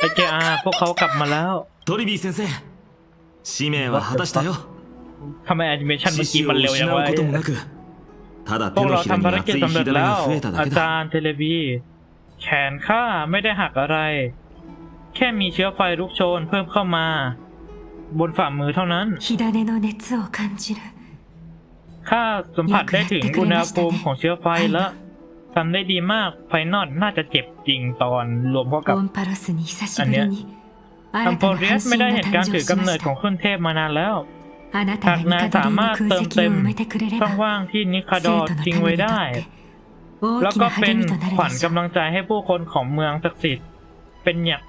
ไอเจอาพวกเขากลับมาแล้ว トリビー先生使命は果たしたよ ทำไมแอนิเมชันเมื่อ 獅 กี้ 子を มันเร็ว 失 ยัง う วะ こともなくただ พว 手 ก の เรา ひら ทำ に ภารกิจ 熱い สำเร็ 火 จ 種 แล้ว が増えただ อา け จา だ รย์เทเลบี แขนข้าไม่ได้หักอะไร แค่มีเชื้อไฟลุกโชนเพิ่มเข้ามา บนฝ่ามือเท่านั้น 火種の熱を感じる ข้าสัมผัสได้ถึงอุณหภูมิของเชื้อไฟแล้ว ทำได้ดีมากไฟนอลน่าจะเจ็บจริงตอนรวมเข้กับอันนี้ยอัมโพเรียสไม่ได้เห็นการถือกำเนิดของขึ้นเทพมานานแล้วหากนายสามารถเติมเต็มช่องว่างที่นิคาดอทิ้งไว้ได้ แล้วก็เป็นขวัญกำลังใจให้ผู้คนของเมืองศักดิ์สิทธิ์เป็นอย่าง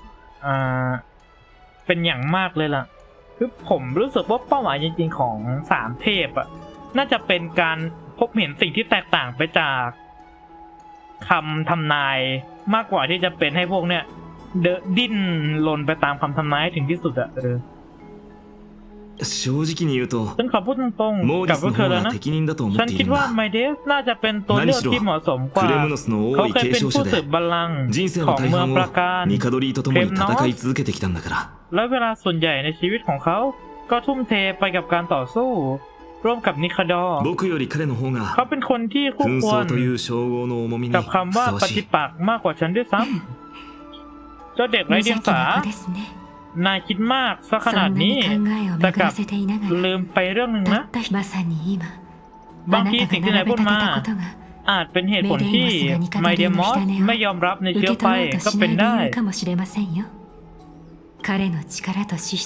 เป็นอย่างมากเลยล่ะ คือผมรู้สึกว่าเป้าหมายจริงๆของสามเทพอะ น่าจะเป็นการพบเห็นสิ่งที่แตกต่างไปจาก คำทำนาย มากกว่าที่จะเป็นให้พวกเนี้ยเดนดิ้นรนไปตามคำทำนายให้ถึงที่สุดอะเออ 正直に言うと ฉันขอพูดตรง モー ๆ リ กับ ス พว の กเธอ 方 แล้ว が นะ 適任だと思 ฉั っ น てい คิด るん ว่า だ ไมเดสน่าจะเป็นตัวเลือกที่เหมาะสมก ク ว่า レムノスの เขา 王位 เคย 継 เป็น 承 ผู้ 者 สื で บบัลลังก์ 人生 ข の อง 大 เมือง 半 ปรา を การ ニカドリーと共に戦い続けてきたんだから และเวลาส่วนใหญ่ในชีวิตของเขา ก็ทุ่มเทไปกับการต่อสู้ ร่วมกับนิคาดอร์เขาเป็นคนที่คู่ควรกับคำว่าปฏิปักษ์มากกว่าฉันด้วยซ้ำเจ้าเด็กไร้เดียงสานายคิดมากซะขนาดนี้แต่กลับลืมไปเรื่องหนึ่งนะ บางทีสิ่งที่นายพูดมา อาจเป็นเหตุผลที่ไมเดียมอสไม่ยอมรับในเชื้อไฟก็เป็นได้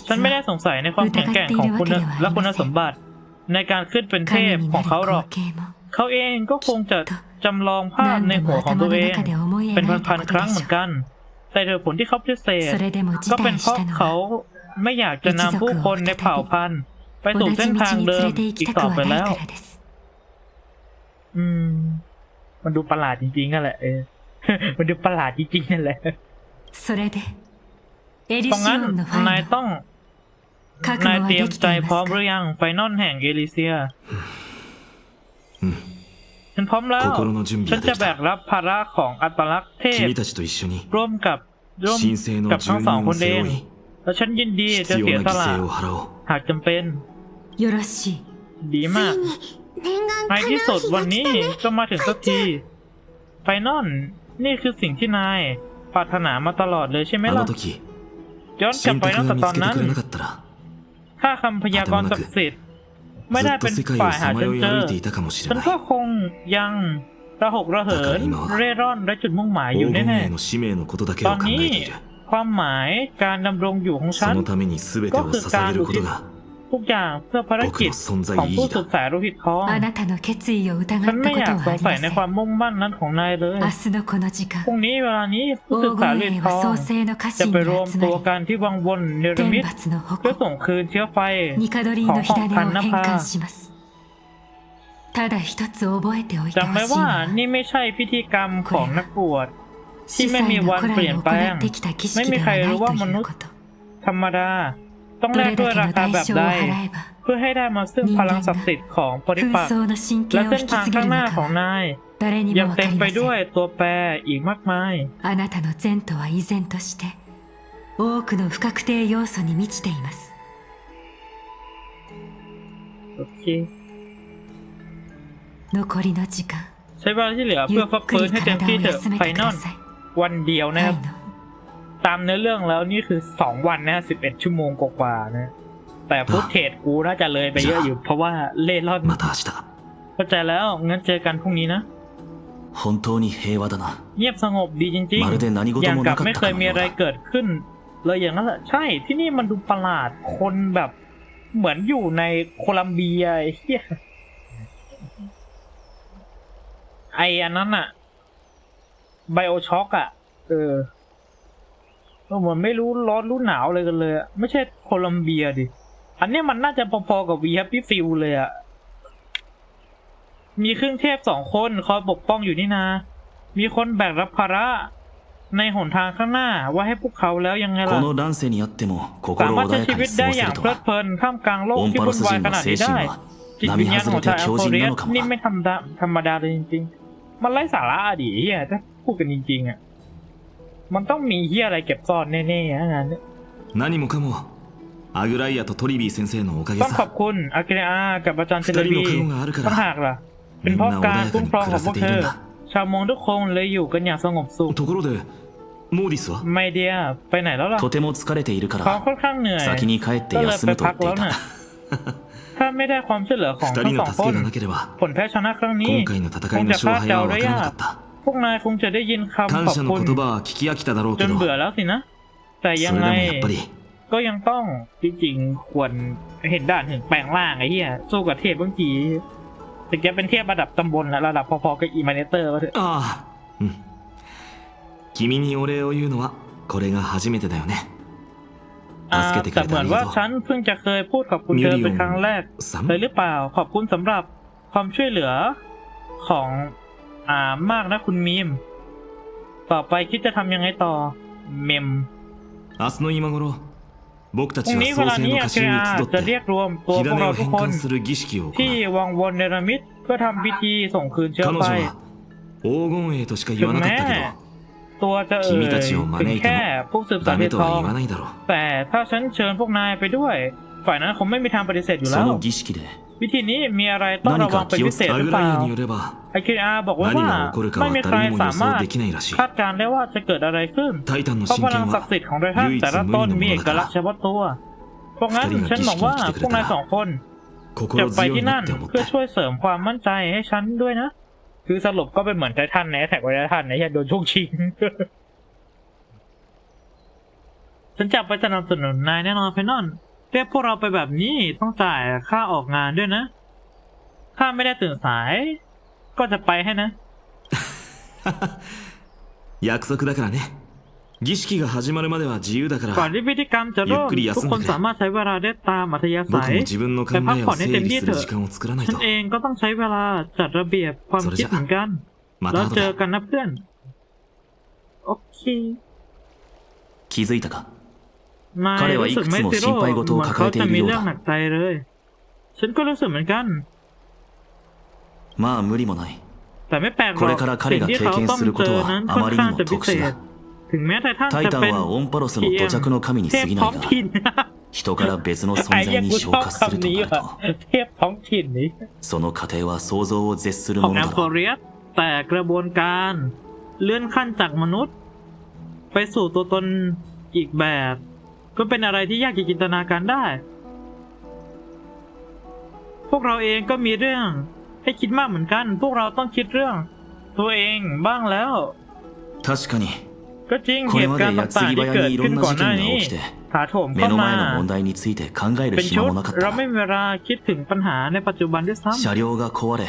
ฉันไม่ได้สงสัยในความแข็งแกร่งของคุณและคุณสมบัติ ในการขึ้นเป็นเทพของเขาหรอก เขาเองก็คงจะจำลองภาพในหัวของตัวเอง เป็นพันๆครั้งเหมือนกัน แต่เหผลที่เขาพิเศษก็เป็นเพราะเขาไม่อยากจะนำผู้คนในเผ่าพันธุ์ไปสู่เส้นทางเดิมอีกต่อไปแล้ว อืม มันดูประหลาดจริงๆนั่นแหละเออมันดูประหลาดจริงๆนั่นแหละเพราะงั้นนายต้อง 覚 นาย 悟は เตรีย で ม き ใจ ていま พร้อม す หรือ か ยังไฟนอลแห่งเอลิเซีย うん ฉันพร้อมแล้ว 心の準備 ฉัน がで จะ き แบ た กรับภาระของอัตลักษณ์เทพ 君たちと一緒に ร่วมกับร่วม 神聖の กับ 住 ทั้งสอง 人 ค を นเอ 背 ง 負い แล้วฉันยินดีจะ 必要 เสีย な ส 犠 ละ 牲を払おう หากจำเป็น よろしい ดีมาก ในที่สุดวันนี้ก็มาถึงสักที ไฟนอลนี่คือสิ่งที่นายปรารถนามาตลอดเลยใช่ไหม あ ล่ะ の時 ย้อนกลับ 神 ไป 卓 ตั้ง が แต่ 見 ตอ つ น けて นั้น くれなかったら ถ้าคำพยากรณ์ศักดิ์สิทธิ์ไม่ได้เป็นฝ่ายหาจนเจอฉันก็คงยังระหกระเหินเร่ร่อนและจุดมุ่งหมายอยู่แน่ๆตอนนี้ความหมายการดำรงอยู่ของฉันก็คือการอุทิศ ทุกอย่างเพื่อภารกิจของผู้ศึกษาโรหิตทองฉันไม่อยากสงสัยในความมุ่งมั่นนั้นของนายเลยพรุ่งนี้เวลานี้ผู้ศึกษาโรหิตทองจะไปรวมตัวกันที่วังวนเนรมิตเพื่อส่งคืนเชื้อไฟของห้องพันนภาจำไว้ว่านี่ไม่ใช่พิธีกรรมของนักบวชที่ไม่มีวันเปลี่ยนแปลง ไม่มีใครรู้ว่ามนุษย์ธรรมดา ต้อง ど แลก れ ด้วย だけ รา の คาแบ 代 บ 償 ใด を払えば เพื่อให้ได้มาซึ่งพลังศักดิ์สิทธิ์ของปฏิ 紛 ปักษ์ 争の神 และ 経を เส้น 引き ทาง 継げ ข้าง る ห の น้าของ かは นาย 誰に ยัง も分 เต็ か ม り ไป ませ ด้วย ん ตัวแปรอีกมากมาย あなたの前途は依然として多くの不確定要素に満ちています โอเค 残りの時間 ใช้เวลาที่เหลือ ゆ เพื่อ っ ฟัก く ฟื้น り ให้เต็ม 体 ที่ を เถอะ 休め ไฟ てく นอ だ ล さい วันเดียวนะค は รับ いの ตามเนื้อเรื่องแล้วนี่คือสองวันนะสิบเอ็ดชั่วโมงกว่านะ แต่พุตเทดกูน่าจะเลยไปเยอะอยู่ เพราะว่าเล่ร่อนเข้าใจแล้วงั้นเจอกันพรุ่งนี้นะเงียบสงบดีจริงๆอย่างกับไม่เคยมีอะไรเกิดขึ้น เลยอย่างนั้นแหละใช่ที่นี่มันดูประหลาดคนแบบเหมือนอยู่ในโคลัมเบียไออ้อันนั้นอะไบโอช็อกอะเออ เออเหมือนไม่รู้ร้อนรู้หนาวอะไรกันเลยอะไม่ใช่โคลัมเบียดิ อันนี้มันน่าจะพอๆกับวีแฮปปี้ฟิลเลยอะมีเครื่องเทพสองคนคอยปกป้องอยู่นี่นะมีคนแบกรับภาระในหนทางข้างหน้าว่าให้พวกเขาแล้วยังไงล่ะสามารถใช้ชีวิตได้อย่างเพลิดเพลินข้ามกลางโลกที่วุ่นวายขนาดนี้ได้จิตวิญญาณของชายคอเรียสนี่ไม่ธรรมดาธรรมดาเลยจริง ๆ มันไร้สาระอดีตเฮียถ้าพูดกันจริงๆอะ มันต้องมีเฮียอะไรเก็บซ่อนแน่ๆนะงานเนี้ย 何もかもアグライアとトリビー先生のおかげ ต้องขอ さ บคุณอากิระอากับอาจารย์เท 二 เล 人 บี の加護があるか ต้อง ら หากล่ะ เป็ み น ん เพราะ な穏 การ やか คุ้ม に ครอง 暮 ข ら องพว せ ก てい เธ る อ んだ ชาวมงทุกคนเลยอยู่กันอย่างสงบสุข ところでモーディスは ไม่เดียไปไหนแล้วล่ะ とても疲れているか เขา ら ค่อนข้างเหนื่อย 先に帰って ก็เลย 休 ไป むと言 พั っ ก てい แล้ว た น่ะถ้าไม่ได้ความช่วยเหลือของ 二 ทั้ 人 งส の อง 助 ค け น がなければ ผลแพ้ชนะครั้งนี้ 今回の戦いの勝敗は分からなかった พ วกนายคงจะได้ยินคำ 感 ขอบ 謝の คุณ 言葉は聞き飽きただろう จ け น ど เบื่อแล้วสินะ แต่ そ ยัง れ ไง でもやっぱり ก็ยังต้องจริงๆควรเห็นด่านถึงแปลงร่างไอ้เหี้ยสู้กับเทพบางทีถึงจะเป็นเทพระดับตำบลและระดับพอๆกับอีมาเนเตอร์ก็เถอะ ああうん君にお礼を言うのはこれが初めてだよね อ่า 助けてく แต่ れ เหมื て อ あ น り ว่า がと ฉันเพิ่งจะเคยพูดขอบคุณเธอเป็นครั้งแรก うさ เลย ん หรือเปล่า ขอบคุณสำหรับความช่วยเหลือของ อ่ามากนะคุณมีม ต่อไปคิดจะทำยังไงต่อ เมม 明日の今頃僕た พรุ่ ち ง は นี้เว 創 ลา 世 นี้ の อา 家 เคี 臣 ย に集っ จะเรี て ยกรวมตัว 火 พวก 種 เรา を ทุก 返 คน 還する儀式を行 ที่ う วังวนเนรมิตเพื่อทำพิธีส่งคืนเชื้อ 彼女 ไฟ は黄金栄としか ถึ 言わ ง なかっ แม้ たけど ตัวจะเอ่ 君 ย たちを ถึ 招 ง いて แค่ も ผู้สืบสา ダ นเพ メ ชร と ท は อง 言わないだろう แต่ถ้าฉันเชิญพวกนายไปด้วย ฝ่ายนั้นคงไม่มีทางปฏิเสธอยู่แล้ そ ว の儀式で วิธีนี้มีอะไรต้องระวังเป็นพิเศษหรือเปล่าไอคิอาบอกว่าไม่มีใครสามารถคาดการได้ว่าจะเกิดอะไรขึ้นเพราะพลังศักดิ์สิทธิ์ของไททันแต่ละตนมีเอกลักษณ์เฉพาะตัวเพราะงั้นฉันบอกว่าพวกนายสองคนจะไปที่นั่นเพื่อช่วยเสริมความมั่นใจให้ฉันด้วยนะ คือสรุปก็เป็นเหมือนไททันในแท็กไวไททันนยาโดนช่วงชิงฉันจะไปสนับสนุนนายแน่นอนเพนนอน เรียกพวกเราไปแบบนี้ต้องจ่ายค่าออกงานด้วยนะ ถ้าไม่ได้ตื่นสาย ก็จะไปให้นะ 約束だからね儀式が始まるまでは自由だか ก่อน ら ที่พิธีกรรมจะเริ่ม ゆっくり休んで ทุกคนสามารถใช้เวลาได้ตามอัธยา 僕 ศัย も自分の考えを整理する時間を作らない ฉั と นเองก็ต้องใช้เวลาจัดระเบียบความคิดเหมือนกัน ま แล้ た ว 後 เจอ で กันนะเพื่อน โอเค 気づいたか นาย 彼は รู้สึกไหม่ いくつも ซิโร่ 心配事を เหมือนเขา 抱えて จะ いる มี ようだ เรื่องหนักใจเลย ฉันก็รู้สึกเหมือนกัน まあ無理もない แต่ไม่แปลกหร こ อก れから彼 สิ่ง が ที่ 経 เขา 験 ต้อง するこ เจ と อนั้น はあ ค่อน まりに ข้าง も จะพิ 特 เศ 殊 ษ だ ถึงแม้ไททัน タイ จะ タン เป็น はオンパロスの土着の神に เท 過 พ ぎ ท้ な อย ง が ถิ่น 人から別の存 ไอ้ 在 เหี้ย に กูช 昇 อบ 華する คำ と นี้ なる ว่ะ と เทพท้องถิ่นนี้ その過程は想像を絶する ของ もの แอ だ มโฟ ろう เรียสแต่กระบวนการเลื่อนขั้นจากมนุษย์ ไปสู่ตัวตนอีกแบบ ก็เป็นอะไรที่ยากจะจินตนาการได้ พวกเราเองก็มีเรื่อง ให้คิดมากเหมือนกัน พวกเราต้องคิดเรื่อง ตัวเองบ้างแล้ว 確かに ก็จริง こ เห れ ตุ ま การ で ณ์ 矢 ต่าง 継 ๆ ぎ ที่ 早 เกิด にいろ ขึ้น んな ก่อน 事 หน้า 件が นี้ 起きて ถาโถม 目 เข้า の มา 前の問題について考える เป็น 暇 ชุด もなかっ เรา た ไม่มีเวลาคิดถึงปัญหาในปัจจุบันด้วยซ้ำ 車両が壊れ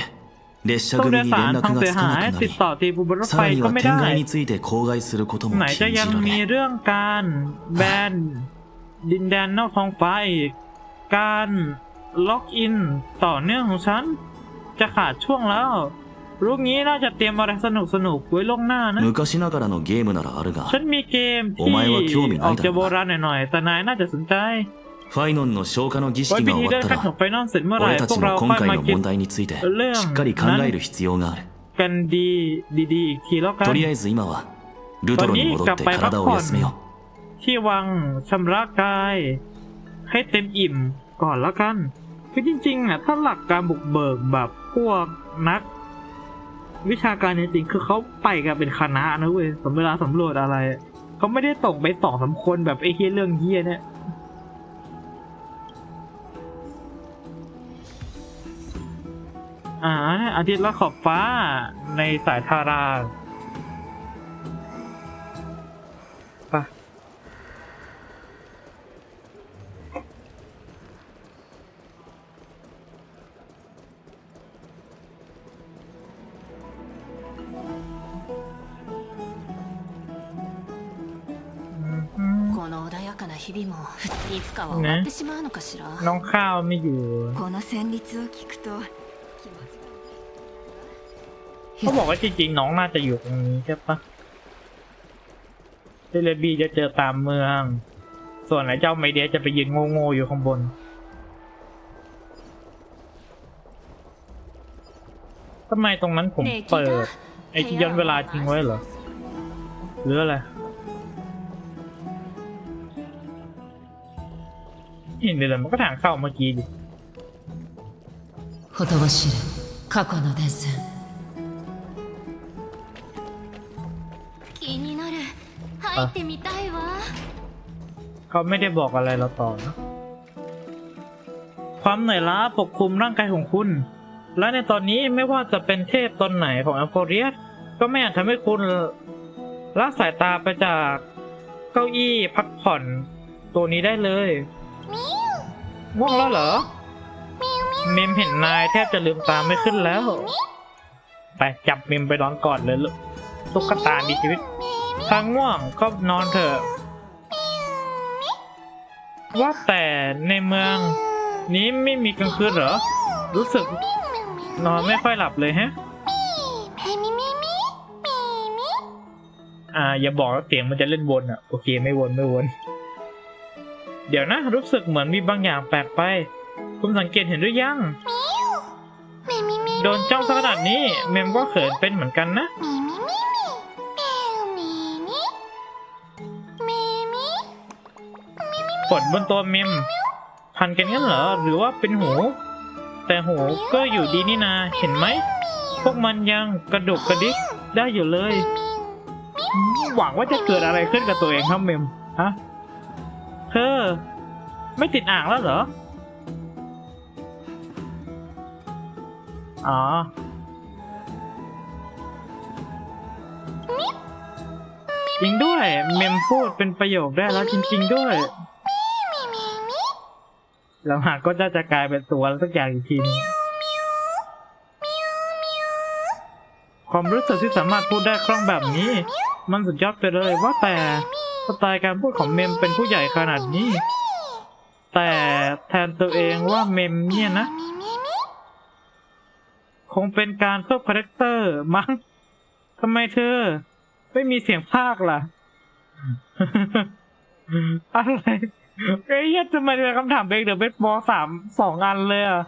列車 ตู้ 組 โด に ยสาร 連 พัง 絡が เสีย つか หา ないくな ติด り ต่อตีบูบนรถ さ ไฟ らに ก็ は ไม่ 天 ได้ 外について口外することも ไหน 禁 จะ じ ยัง ら มี れ เรื่องการแบน ดินแดนนอกท้องฟ้าอีก การล็อกอินต่อเนื่องของฉัน จะขาดช่วงแล้วรู้งี้น่าจะเตรียมอะไรสนุกสนุกๆไว้ล่วงหน้านะ 昔ながらのゲームならあるが ฉันมีเกม お ที่ 前は興味ないだろうな ออกจะโบราณหน่อยๆ แต่นายน่าจะสนใจ ファイノンの消化の儀 ไว้ 式 พิ が ธี 終 เดิ わ น った ขั้นของ ら ไฟนอลเสร็จเมื่อไหร่ 俺た พว ち กเรา も ค่ 今 อยมา 回の คิด 問題について เรื่อง しっかり考 นั้น える必要がある กันดีดีๆอีกทีแล้วกัน とりあえず今はルトロに戻って体を休めよう ที่วังชำระกาย ให้เต็มอิ่มก่อนแล้วกัน คือจริง ๆอะถ้าหลักการบุกเบิกแบบพวกนัก วิชาการจริงๆคือเขาไปกันเป็นคณะนะเว้ยสำเวลาสำรวจอะไรเขาไม่ได้ส่งไปสองสามคนแบบไอ้เฮียเรื่องเฮียเนี่ยอ่าอาทิตย์ละขอบฟ้าในสายทารา かは終わってしまうのかしら、 น้องข้าวไม่อยู่ この旋律を聞くと気持ち เขาบอกว่าจริงๆน้องน่าจะอยู่ตรงนี้ใช่ปะเทเลบีจะเจอตามเมือง ส่วนไอ้เจ้าไมเดียจะไปยืนโง่ๆอยู่ข้างบนทำไมตรงนั้นผม ねえ聞 เปิ い ด た ไอ้ที่ย้อนเวลาทิ้งไว้เหรอ หรืออะไร นเลยมันก็ทางเข้าเมื่อกี้ดิ ほとばしる過去の伝線気になる入ってみたいわ เขาไม่ได้บอกอะไรเราต่อนะ ความเหนื่อยล้าปกคลุมร่างกายของคุณ และในตอนนี้ไม่ว่าจะเป็นเทพตนไหนของแอมโฟเรียสก็ไม่อาจทำให้คุณละสายตาไปจากเก้าอี้พักผ่อนตัวนี้ได้เลย ง่วงแล้วเหรอเมมเห็นนายแทบจะลืมตาไม่ขึ้นแล้วไปจับเมมไปนอนก่อนเลยลูกตุ๊กตามีชีวิตถ้าง่วงก็นอนเถอะ ว่าแต่ในเมือง นี้ไม่มีกลางคืนเหรอ รู้สึกนอนไม่ค่อยหลับเลยฮะอ่า อย่าบอกว่าเสียงมันจะเล่นวนอะ โอเคไม่วนไม่วน เดี๋ยวนะรู้สึกเหมือนมีบางอย่างแปลกไป คุณสังเกตเห็นหรือยัง โดนจ้องสักขนาดนี้เมมก็เขินเป็นเหมือนกันนะ ขนบนตัวเมม พันกันงั้นเหรอ หรือว่าเป็นหู แต่หูก็อยู่ดีนี่นาเห็นไหม พวกมันยังกระดุกกระดิกได้อยู่เลย หวังว่าจะเกิดอะไรขึ้นกับตัวเองครับเมม ฮะ เธอ ไม่ติดอ่างแล้วเหรอ อ๋อ จริงด้วย เมมพูดเป็นประโยคได้แล้วจริงๆด้วย แล้วหากก็จะจะกลายเป็นตัวอะไรสักอย่างอีกทีหนึงความรู้สึกที่สามารถพูดได้คล่องแบบนี้ มันสุดยอดไปเลยว่าแต่ สไตล์การพูดของเมมเป็นผู้ใหญ่ขนาดนี้ แต่แทนตัวเองว่าเมมเนี่ยนะ คงเป็นการเพิ่มคาแรคเตอร์มั้งทำไมเธอ ไม่มีเสียงภาคล่ะ อะไรเอ้ยทำไมเป็นคำถามเบรกเดอะเบสบอลสามสองอันเลยอะ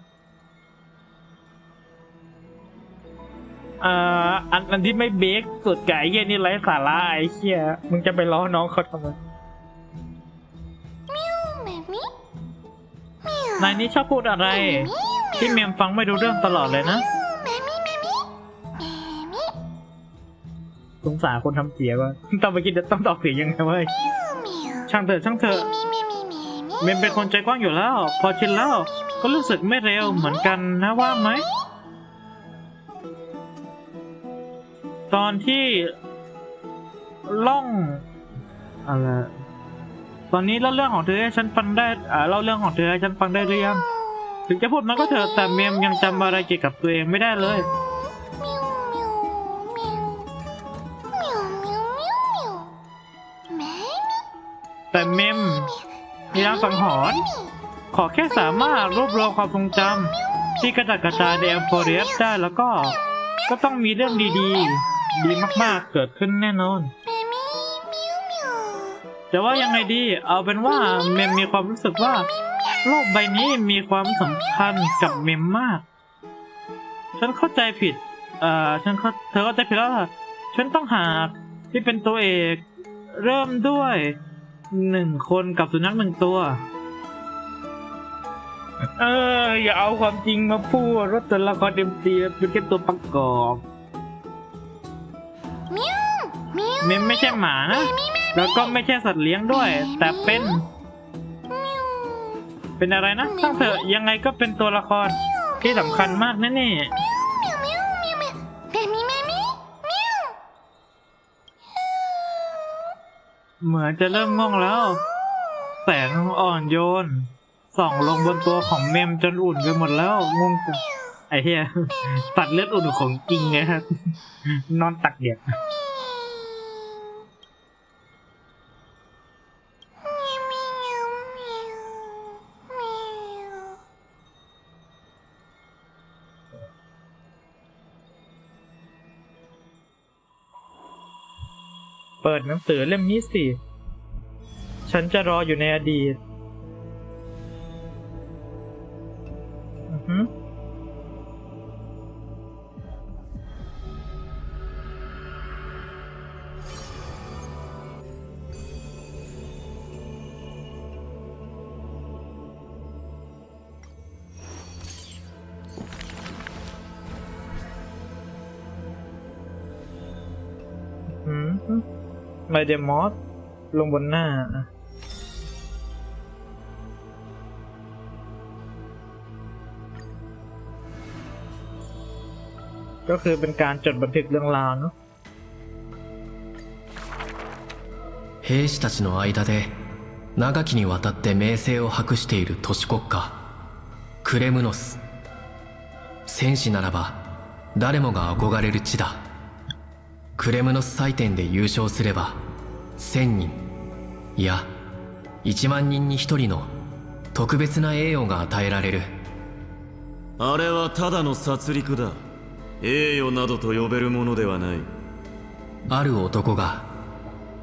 เอ่ออันอันที่ไม่เบรกสุดไก่เหี้ยนี่ไร้สาระไอ้เชี่ยมึงจะไปล้อน้องเขาทำไม นายนี่ชอบพูดอะไร ที่เมมฟังไม่รู้เรื่องตลอดเลยนะ สงสารคนทำเสียว่า ต้องไปคิดจะต้องตอบเสียงยังไงวะช่างเถอะช่างเถอะเมมเป็นคนใจกว้างอยู่แล้ว พอชินแล้ว ก็รู้สึกไม่เร็วเหมือนกันนะว่าไหม ตอนที่ล่องอะไรตอนนี้เล่าเรื่องของเธอให้ฉันฟังได้อ่าเล่าเรื่องของเธอให้ฉันฟังได้หรือยัง ถึงจะพูดมันก็เถอะแต่เมมยังจำอะไรเกี่ยวกับตัวเองไม่ได้เลย แต่เมมมีรางสังหรณ์ขอแค่สามารถรวบรวมความทรงจำที่กระจัดกระจายในแอมโพเรียสได้แล้วก็ ก็ต้องมีเรื่องดีๆ ดีมากๆเกิดขึ้นแน่นอน แต่ว่ายังไงดี เอาเป็นว่าเมมมีความรู้สึกว่า โลกใบนี้มีความสำคัญกับเมมมาก ฉันเข้าใจผิด เอ่อ ฉันเธอเข้าใจผิดแล้วฉันต้องหาที่เป็นตัวเอกเริ่มด้วยหนึ่งคนกับสุนัขหนึ่งตัว เออ อย่าเอาความจริงมาพูดว่าตัวละครเต็มตีเป็นแค่ตัวประกอบ มมไม่ใช่หมานะแล้วก็ไม่ใช่สัตว์เลี้ยงด้วย แต่เป็น เป็นอะไรนะช่างเถอะยังไงก็เป็นตัวละครที่สำคัญมากแน่ๆเหมือนจะเริ่มง่วงแล้ว แสงอ่อนโยน ส่องลงบนตัวของเมมจนอุ่นไปหมดแล้วงงจังไอ้เหี้ยตัดเลือดอุ่นของจริงไงครับนอนตักเดียด เปิดหนังสือเล่มนี้สิ ฉันจะรออยู่ในอดีต ไมเดมอสลงบนหน้าอ่ะก็คือเป็นการจดบันทึกเรื่องราวเนาะ 兵士たちの間で長きにわたって名声を博している都市国家クレムノス戦士ならば誰もが憧れる地だ クレムノス祭典で優勝すれば1000人いや1万人に1人の特別な栄誉が与えられる。あれはただの殺戮だ。栄誉などと呼べるものではない。ある男が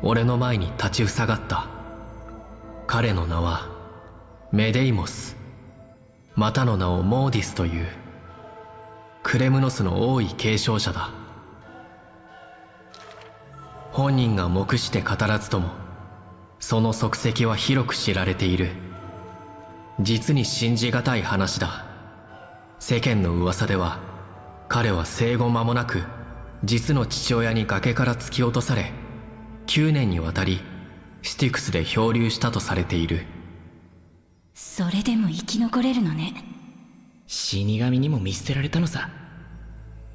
俺の前に立ちふさがった。彼の名はメデイモス。またの名をモーディスという。クレムノスの王位継承者だ本人が目して語らずともその足跡は広く知られている。実に信じがたい話だ。世間の噂では彼は生後間もなく実の父親に崖から突き落とされ9年にわたりスティクスで漂流したとされている。それでも生き残れるのね。死神にも見捨てられたのさ。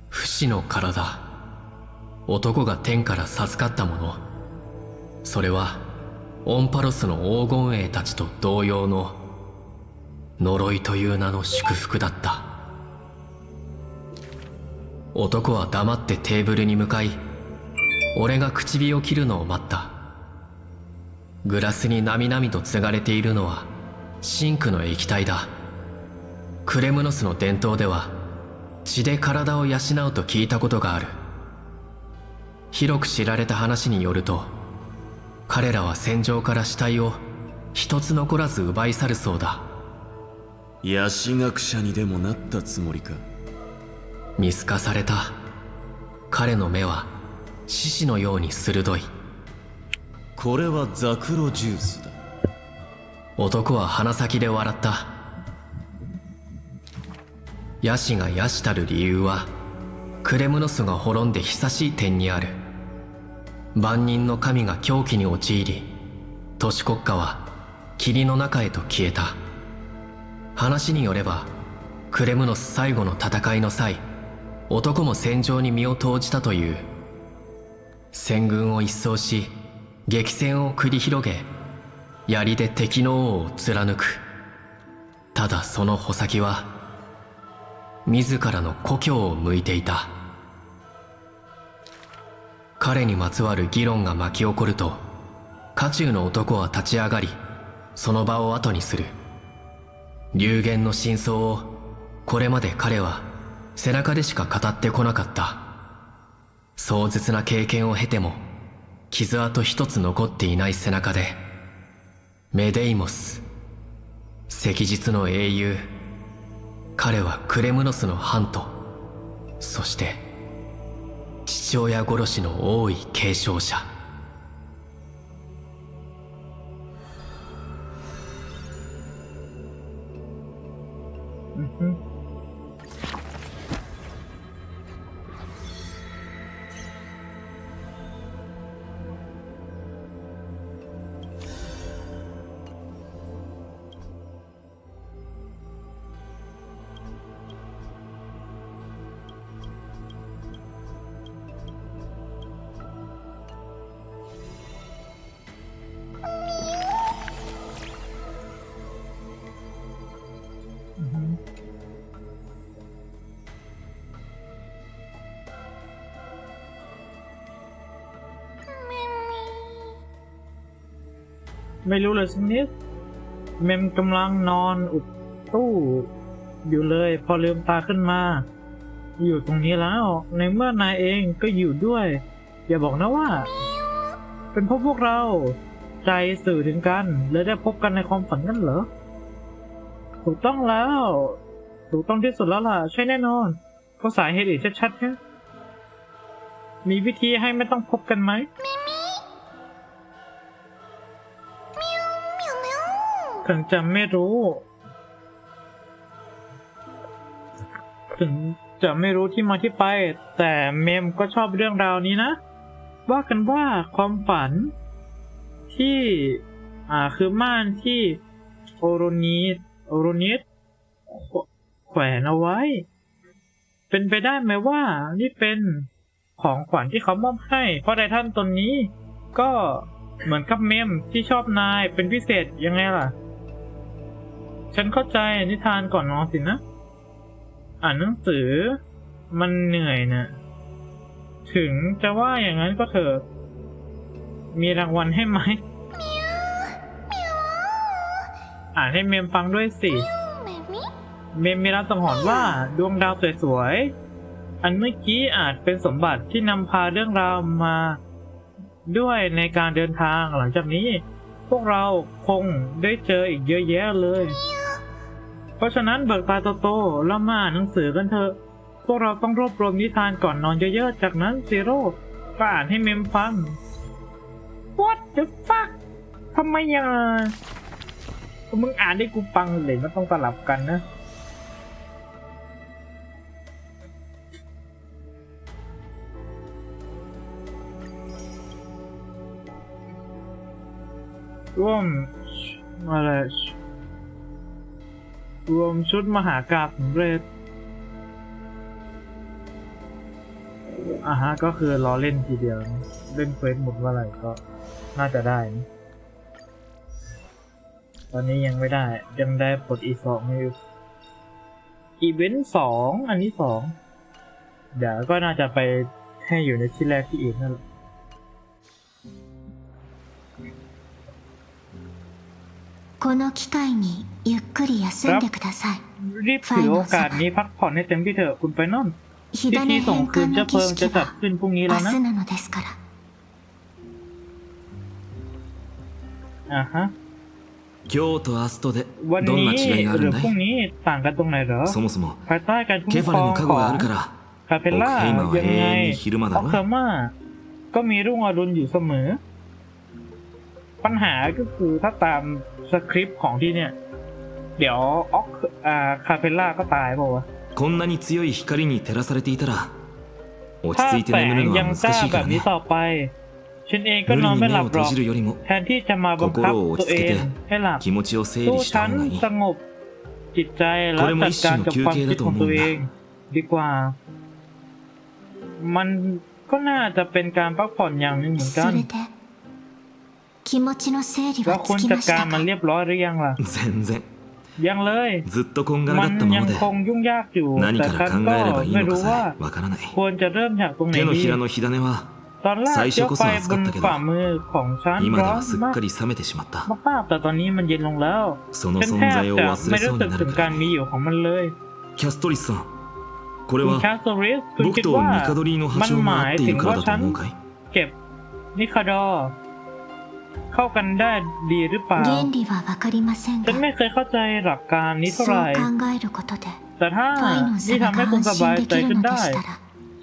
不死の体男が天から授かったもの。それはオンパロスの黄金衛たちと同様の呪いという名の祝福だった。男は黙ってテーブルに向かい俺が口火を切るのを待った。グラスになみなみと継がれているのはシンクの液体だ。クレムノスの伝統では血で体を養うと聞いたことがある。広く知られた話によると彼らは戦場から死体を一つ残らず奪い去るそうだ。野史学者にでもなったつもりか？見透かされた。彼の目は獅子のように鋭い。これはザクロジュースだ。男は鼻先で笑った。ヤシがヤシたる理由はクレムノスが滅んで久しい点にある万人の神が狂気に陥り都市国家は霧の中へと消えた。話によればクレムノス最後の戦いの際男も戦場に身を投じたという。戦軍を一掃し激戦を繰り広げ槍で敵の王を貫く。ただその穂先は自らの故郷を向いていた。彼にまつわる議論が巻き起こると渦中の男は立ち上がりその場を後にする。流言の真相をこれまで彼は背中でしか語ってこなかった。壮絶な経験を経ても傷跡一つ残っていない背中でメデイモス赤日の英雄彼はクレムノスのハントそして父親殺しの多い継承者。うん ไม่รู้เลยสักนิด เมมกำลังนอนอุดตู้ อยู่เลย พอลืมตาขึ้นมา อยู่ตรงนี้แล้ว ในเมื่อนายเองก็อยู่ด้วย อย่าบอกนะว่า เป็นพราะพวกเรา ใจสื่อถึงกันเลยได้พบกันในความฝันกันเหรอ ถูกต้องแล้ว ถูกต้องที่สุดแล้วล่ะ ใช่แน่นอนเพราะสาเหตุอื่นชัดๆฮะมีวิธีให้ไม่ต้องพบกันไหม ถึงจะไม่รู้ ถึงจะไม่รู้ที่มาที่ไป แต่เมมก็ชอบเรื่องราวนี้นะ ว่ากันว่าความฝันที่ อ่าคือม่านที่โอโรนีสโอโรนิสแขวนเอาไว้ เป็นไปได้ไหมว่า นี่เป็นของขวัญที่เขามอบให้ เพราะไททันตนนี้ก็เหมือนกับเมมที่ชอบนายเป็นพิเศษยังไงล่ะ ฉันเข้าใจนิทานก่อนนอนสินะ อ่านหนังสือ มันเหนื่อยนะถึงจะว่าอย่างนั้นก็เถอะ มีรางวัลให้ไหม อ่านให้เมมฟังด้วยสิ เมมมีรับสังหรณ์ว่าดวงดาวสวยๆ อันเมื่อกี้อาจเป็นสมบัติที่นำพาเรื่องราวมาด้วยในการเดินทางหลังจากนี้ พวกเราคงได้เจออีกเยอะแยะเลยเพ ราะฉะนั้นเบิกตาโตๆแล้วมาอ่านหนังสือกันเถอะ พวกเราต้องรวบรวมนิทานก่อนนอนเยอะๆ จากนั้นซีโร่ก็อ่านให้เมมฟัง What the fuck ทำไมยังมึงอ่านได้กูฟังเลยมันต้องสลับกันนะร่วมอะไร รวมชุดมหากาบสำเร็จอ่าฮะ ก็คือรอเล่นทีเดียว เล่นเควสหมดเมื่อไหร่ก็น่าจะได้ ตอนนี้ยังไม่ได้ ยังได้ปลดอีสองอยู่ อีเวนต์สอง อันนี้สอง เดี๋ยวก็น่าจะไปให้อยู่ในที่แรกที่อีกนั่นแหละ この機会にゆっくり休んでください รีบถือโอกาสนี้พักผ่อนให้เต็มที่เถอะคุณไปนอน 火 พิ 種 ธีส่ง 返 คืน 還 เจ้า の เพลิ 儀 งจะ 式 จัด は ขึ้นพรุ่งนี้ 明 แล้วนะ 日なのですから อ่าฮะ 今日と明日とで วัน どん นี้ な違いがあ ห る รื ん อ だ พรุ่ง い นี้ต่างกันตรงไหนเหรอ そもそも ภายใต้การคุ้ม ケ ค ファ ร レ อง の加 ข 護 อง があるから คาเพ オ ลล่า クヘイマンは ยัง 永 ไง 遠に昼間 อ だ อกเทอ ろ ร์มาก็มีรุ่งอรุณอยู่เสมอ ปัญหาก็คือถ้าตามสคริปต์ของที่เนี่ย เดี๋ยวออกอ่าคาเพลล่าก็ตายเปล่าวะ こんなに強い光に照らされていたら落ち ถ้า 着いて แส 眠 ง るの ยัง は กล้า 難しい แบ から บนี้ ね ต่อไป ฉันเองก็ 無 นอน 理に ไม่ห 目 ลับ を หร 閉 อก じるよりも แทนที่จะมาบังคับ 心を落 ตัว ち เอ 着け ง て ให้หลับ 気持ちを整 สู้ 理し ฉั た น 方がいい สงบจิตใจแล้วจัดการกับความคิดของตัวเอง ดีกว่า มันก็น่าจะเป็นการพักผ่อนอย่างหนึ่งเหมือนกั そ น れで 気持ちの整理 แล้ว は คุณ つき จั ま ด し การ た มัน か เรียบร้อยหรือยังล่ะ 全然 ยังเลย ずっとこんが มั ら น がったも ยั の ง で คงยุ่งยากอยู่ 何 แต่ か ฉั ら น 考 ก็ えればいい ไม่ のか รู้ว่า さえわからない ควรจะเริ่มจากตรงไหน 手の ดี ひらの火種は ตอนแรก 最初 ยก こ ไฟ そ熱 บ か น ったけど ฝ่ามือของฉัน 今で ร้อ は น すっ มาก かり冷めてしまった มากๆแต่ตอนนี้มันเย็นลงแล้ว その ฉัน 存 แทบ 在を จะ 忘 ไม่ れそ รู้ う สึ に ก な ถึ る ง く การ らい มีอยู่ของมันเลย キャストリスさんこれ คุณ は แคสโซริสคุณ 僕 คิด と ว่า ミカドリーの มัน 波長 ห が มาย 合ってい ถึ る ง から ว่า だと ฉัน 思うかい เก็บนิคาดอร์ เข้ากันได้ดีหรือเปล่า ฉันไม่เคยเข้าใจหลักการนี้เท่าไหร่ แต่ถ้าที่ทำให้คุณสบายใจขึ้นได้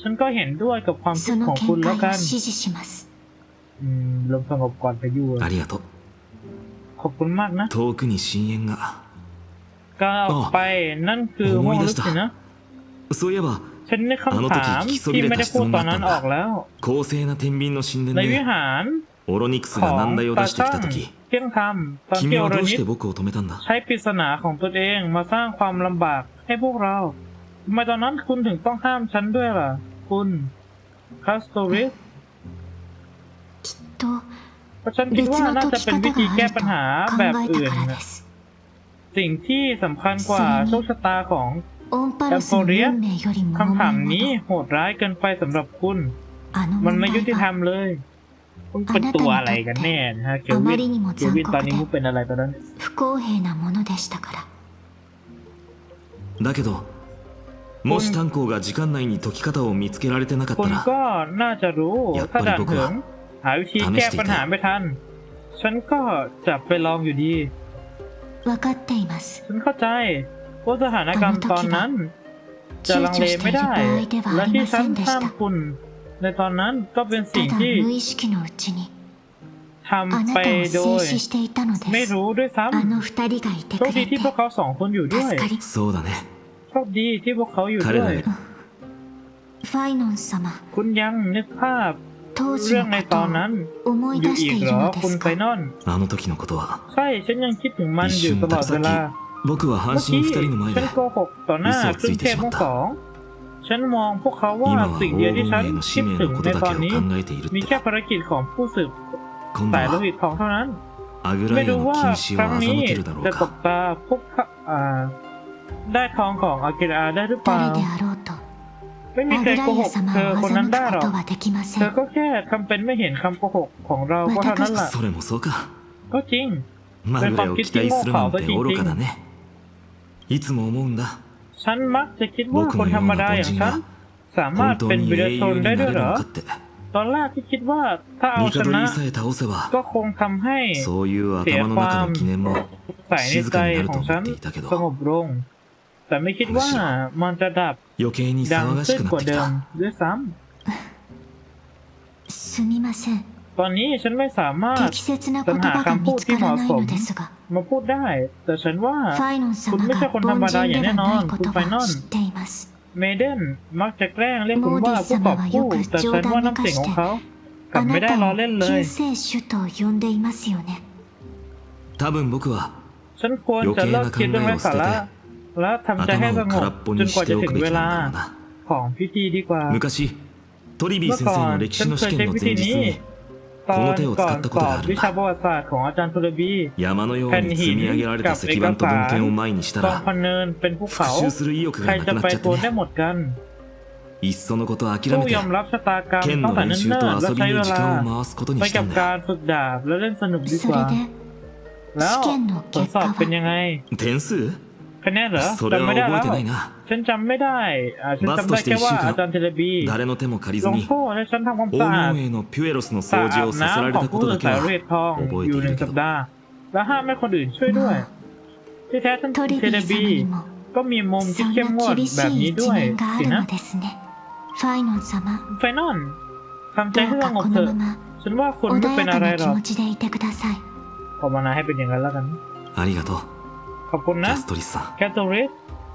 ฉันก็เห็นด้วยกับความคิดของคุณแล้วกันลมสงบก่อนพายุขอบคุณมากนะก้าวไปนั่นคือห้องรู้สินะฉันได้คำถามที่ไม่ได้พูดตอนนั้นออกแล้วในวิหาร オロニクス ขอ が ง 難題を ตา 出して ช่า きた ง 時 เที่ยงธรรมตอน 君 ที่โอ は ร どう นิ し ต て僕を止めたんだ ใช้ปริศนาของตนเองมาสร้างความลำบากให้พวกเราทำไมตอนนั้นคุณถึงต้องห้ามฉันด้วยล่ะ คุณคาสโตริส きっと เพราะฉันคิด 別 ว่า の น่า 解 จะ き เป็น 方 วิธี が แก้ あると ปัญหา 考 แบบ えた อื่น からで น่ะ す สิ่งที่สำคัญกว่า それに โชคชะตาของ オンパルスの運命よりも คำถาม 重い นี้ も โหดร้ายเกินไปสำหรับคุณ のあの มัน 問 ไม่ยุติ 題 ธรรม は เลย คุณเป็นตัวอะไรกันแน่นะฮะเกล あ วิ ま น りにも เกล 残 วินตอน 酷 นี้มุก で เป็นอะไรตอนนั้น 不公平なものでしたからだけどもし炭鉱が時間内に解き方を見つけられてなかっ คุ た ณ ら ก็น่าจะรู้ อย่า ถ้าด่าน ปล่อยพวก ถึ เรา ง หาวิธีแก้ปัญหาไม่ทัน ฉันก็จะไปลองอยู่ดี 分かっています ฉันเข้าใจว่าสถานการณ์ตอนนั้น จะลังเลไม่ได้ และที่ฉันห้ามคุณ ในตอนนั้นก็เป็นสิ่งที่ทำไปโดย ไม่รู้ด้วยซ้ำโชคดีที่พวกเขาสองคนอยู่ด้วยโชคดีที่พวกเขาอยู่ด้วยคุณยังนึกภาพเรื่องในตอนนั้นอยู่อีกเหรอคุณไปนอนใช่ฉันยังคิดถึงมันอยู่ตลอดเวลาเมื่อกี้ฉันโกหกต่อหน้าเครื่อเทพทั้งสอง ฉันมองพวกเขา 今 ว่า は สิ่ง 黄 เดียวที่ 金 ฉัน 兵の คิ 使 ด 命 ถึ の ง こ ใน とだ ตอน けを นี้ 考えているっ มี て แค่ภารกิจของผู้สืบ 今度 สายโล は หิตทองเท่านั้น アグラ ไม่ イア รู้ の ว่า 禁止 ค を รั้งนี้ 欺けるだろ จะ う ตบ か ตาพวกเขาอ่า ได้ทองของอากิระได้หรือเปล่า 誰であろうと ไม่มี ア ใคร グ โก ラ ห イア กเธ 様 อ を คนนั้น 欺 ได้ く หร こ อก とはできませ เธอน ก็แค่ทำเป็นไม่เห็นคำโกหกของเราก็เท่านั้นแหละ それもそうか ก็จริง マグレを期待するなんて愚かだねいつも思うんだ ฉันมักจะคิดว่าคนธรรมดาอย่างฉันสามารถเป็นวีรชนได้ด้วยเหรอ ตอนแรกที่คิดว่าถ้าเอาชนะก็คงทำให้เสียความใส่ในใจของฉันสงบลง แต่ไม่คิดว่ามันจะดับดังขึ้นกว่าเดิมด้วยซ้ำ ตอนนี้ฉันไม่สามารถสรรหาคำพูดที่เหมาะสมมาพูดได้ แต่ฉันว่าคุณไม่ใช่คนธรรมดาอย่างแน่นอน คุณไฟนอนเมเดนมักจะแกล้งเรียกคุณว่าผู้กอบกู้แต่ฉันว่าน้ำเสียงของเขากลับไม่ได้ล้อเล่นเลยฉันควรจะเลิกคิดเรื่องไร้สาระและทำใจให้สงบจนกว่าจะถึงเวลาของพิธีดีกว่าเมื่อก่อนฉันเคยใช้วิธีนี้ ตอน この手を ก่อ 使 น ったこ ส と อบ がある วิ ん ชา だ ประวัติศาสตร์ของอาจารย์ทุรบี 山のように積み上げられた石板と文献を前にした กอง ら พันเนินเป็นภู 復 เขา 讐する意欲 ใคร がな จะ くな ไป っちゃっ โก て นได้ ね หมดกัน いっそのことを諦 ผู้ めて ยอมรับชะตากรรม 剣 ตั้ の งแต่ 練 เนิ่ 習 น と ๆและ 遊び ใช้ に เว 時 ลา 間を回すことに ไป した กับ んだ กา よ รฝึกดาบและเล่นสนุกดี そ กว่า れで แล้ว 試験の ผล 結 สอบ 果 เป็น は ยังไง 点数 คะแนนเหรอ それ จำ は ไม่ได้ 覚 แล้ え ว てないな ฉันจำไม่ได้อ่าฉัน バス จำ と ได้ して แค่ 一 ว่า 週 อาจารย์ 間 เทเลบี 誰の手も借り ล ず ง に โทษให้ฉันทำความ 黄 สะอาด 金栄のピュエロスの สะ 掃 อา 除 ด をさせら น้ำ れ ของ たこ ผู้ とだけ สาย は เรียดทอง 覚え อยู่ て ห い นึ่ る ง け สัป ど ดาห์ และห้ามไม่คนอื่นช่วยด้วย ที่แท้ท่าน トリ เท ビ เล ー บี 様にも ก็มีมุมที่ そん เข้มง な วด 厳 แบบ しい นี้ 一 ด้วย 面があ สิ る นะ のですねファイノン様 ไฟนอลทำใจ どう ให้ส か งบ こ เถ の อะ まま ฉันว่าคุณ 穏 ไม่ や เป็น か อะไร な หร 気 อก 持ちでいてください ภาวนาให้เป็นอย่างนั้นแล้วกัน ありがとう ขอบคุณนะแคทเธอรีน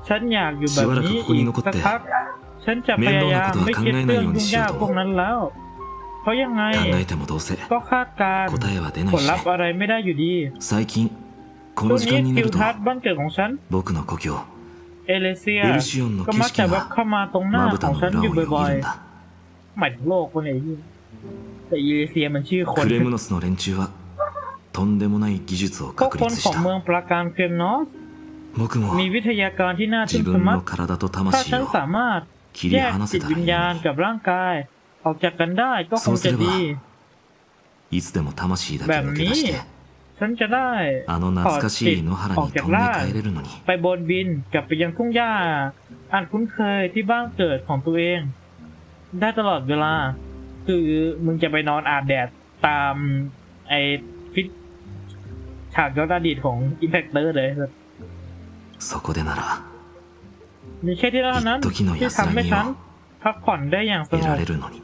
ฉันอยากอยู่แบบนี้อีกสักพักฉันจะพยายามไม่คิดเรื่องยุ่งยากพวกนั้นแล้ว เพราะยังไง ก็คาดการผลลัพธ์อะไรไม่ได้อยู่ดีช่วนี้คิวทัศบ้านเกิดของฉันเอเลเซียก็มักจะแวับเข้ามาตรงหน้าของฉันอยู่บ่อยๆหมายถึงโลกคนไหนแต่เอเลเซียมันชื่อคน とんでもない技術を พวก 確 คน 立 ขอ し งเมือง た ปราการเครมนอส 僕も มีวิทยาการที่น่าทึ่ 自 งชะ 分 มัด の体と ถ้า 魂 ฉัน を สามารถ 切 แย り ก 離 จิ せ ต たら วิ い ญ い ญาณ の กับร่างกาย ออกจากกันได้ก็คงจะดี にいつでも魂だけ แบบ 抜け นี้ 出して ฉันจะได้ あの ถอ 懐 ด か จิ し ต い野原 ออก に จาก 飛んで ร่าง 帰れるのに ไปบนบินกลับไปยังทุ่งหญ้าอันคุ้นเคยที่บ้านเกิดของตัวเอง ได้ตลอดเวลา คือมึงจะไปนอนอาบแดดตามไอ้ฟิต ฉากย้อนอดีตของอิมแพคเตอร์เลย そこでなら มีแค่ที่เท่านั้น 一時の ที่ทำให้ 安らぎ ฉัน を พักผ่อนได้อย่างส 得 ง ら บ れるのに